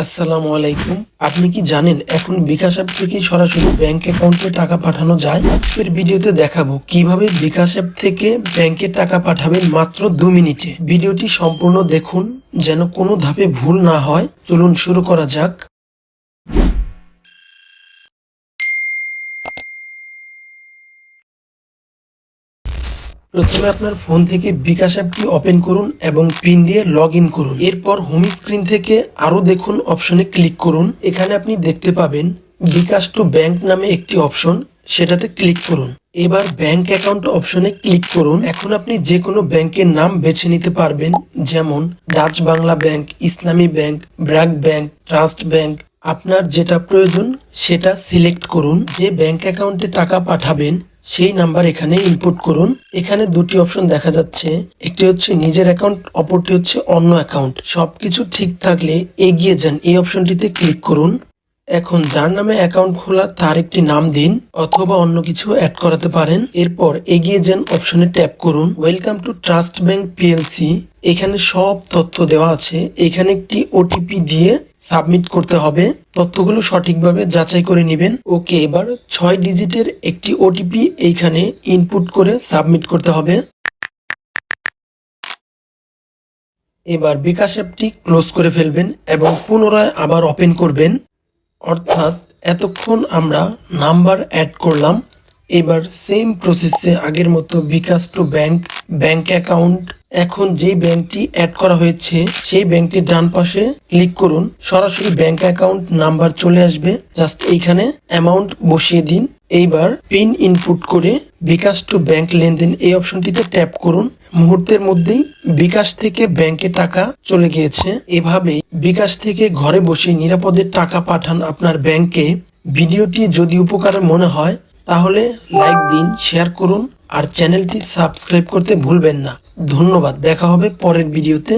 আসসালামু আলাইকুম। আপনি কি জানেন এখন বিকাশ অ্যাপ থেকে সরাসরি ব্যাংক অ্যাকাউন্টে টাকা পাঠানো যায়? আজকের ভিডিওতে দেখাবো কীভাবে বিকাশ অ্যাপ থেকে ব্যাংকে টাকা পাঠাবেন মাত্র দু মিনিটে। ভিডিওটি সম্পূর্ণ দেখুন, যেন কোনো ধাপে ভুল না হয়। চলুন শুরু করা যাক। প্রথমে আপনার ফোন থেকে বিকাশ অ্যাপটি ওপেন করুন এবং পিন দিয়ে লগ ইন করুন। এরপর হোম স্ক্রিন থেকে আরও দেখুন অপশনে ক্লিক করুন। এখানে আপনি দেখতে পাবেন বিকাশ টু ব্যাংক নামে একটি অপশন সেটাতে ক্লিক করুন। এবার ব্যাংক অ্যাকাউন্ট অপশনে ক্লিক করুন। এখন আপনি যে কোনো ব্যাংকের নাম বেছে নিতে পারবেন, যেমন ডাচ বাংলা ব্যাংক ইসলামী Bank BRAC Bank Trust Bank আপনার যেটা প্রয়োজন, সেটা সিলেক্ট করুন। যে ব্যাংক অ্যাকাউন্টে টাকা পাঠাবেন সেই নাম্বার এখানে ইনপুট করুন। এখানে দুটি অপশন দেখা যাচ্ছে। একটি হচ্ছে নিজের অ্যাকাউন্ট অপরটি হচ্ছে অন্য অ্যাকাউন্ট সবকিছু ঠিক থাকলে এগিয়ে যান। এই অপশনটিতে ক্লিক করুন। এখন যার নামে অ্যাকাউন্ট খোলা, তার একটি নাম দিন অথবা অন্য কিছু অ্যাড করাতে পারেন। এরপর এগিয়ে যান অপশনে ট্যাপ করুন। Welcome to Trust Bank PLC এখানে সব তথ্য দেওয়া আছে। এখানে একটি ওটিপি দিয়ে সাবমিট করতে হবে। তথ্যগুলো সঠিকভাবে যাচাই করে নেবেন। ওকে, এবার ছয় ডিজিটের একটি ওটিপি এইখানে ইনপুট করে সাবমিট করতে হবে। এবার বিকাশ অ্যাপটি ক্লোজ করে ফেলবেন এবং পুনরায় আবার ওপেন করবেন। অর্থাৎ এতক্ষণ আমরা নাম্বার অ্যাড করলাম। এবার সেম প্রসেসে আগের মতো bKash to bank bank account এখন যেই ব্যাংকটি অ্যাড করা হয়েছে, সেই ব্যাংকটির ডান পাশে ক্লিক করুন। সরাসরি ব্যাংক অ্যাকাউন্ট নাম্বার চলে আসবে। জাস্ট এইখানে অ্যামাউন্ট বসিয়ে দিন। এইবার পিন ইনপুট করে বিকাশ টু ব্যাংক লেনদেন এই অপশনটিতে ট্যাপ করুন। মুহূর্তের মধ্যেই বিকাশ থেকে ব্যাংকে টাকা চলে গিয়েছে। এভাবেই বিকাশ থেকে ঘরে বসে নিরাপদে টাকা পাঠান আপনার ব্যাংকে ভিডিওটি যদি উপকার মনে হয় তাহলে লাইক দিন, শেয়ার করুন আর চ্যানেলটি সাবস্ক্রাইব করতে ভুলবেন না। ধন্যবাদ, দেখা হবে পরের ভিডিওতে।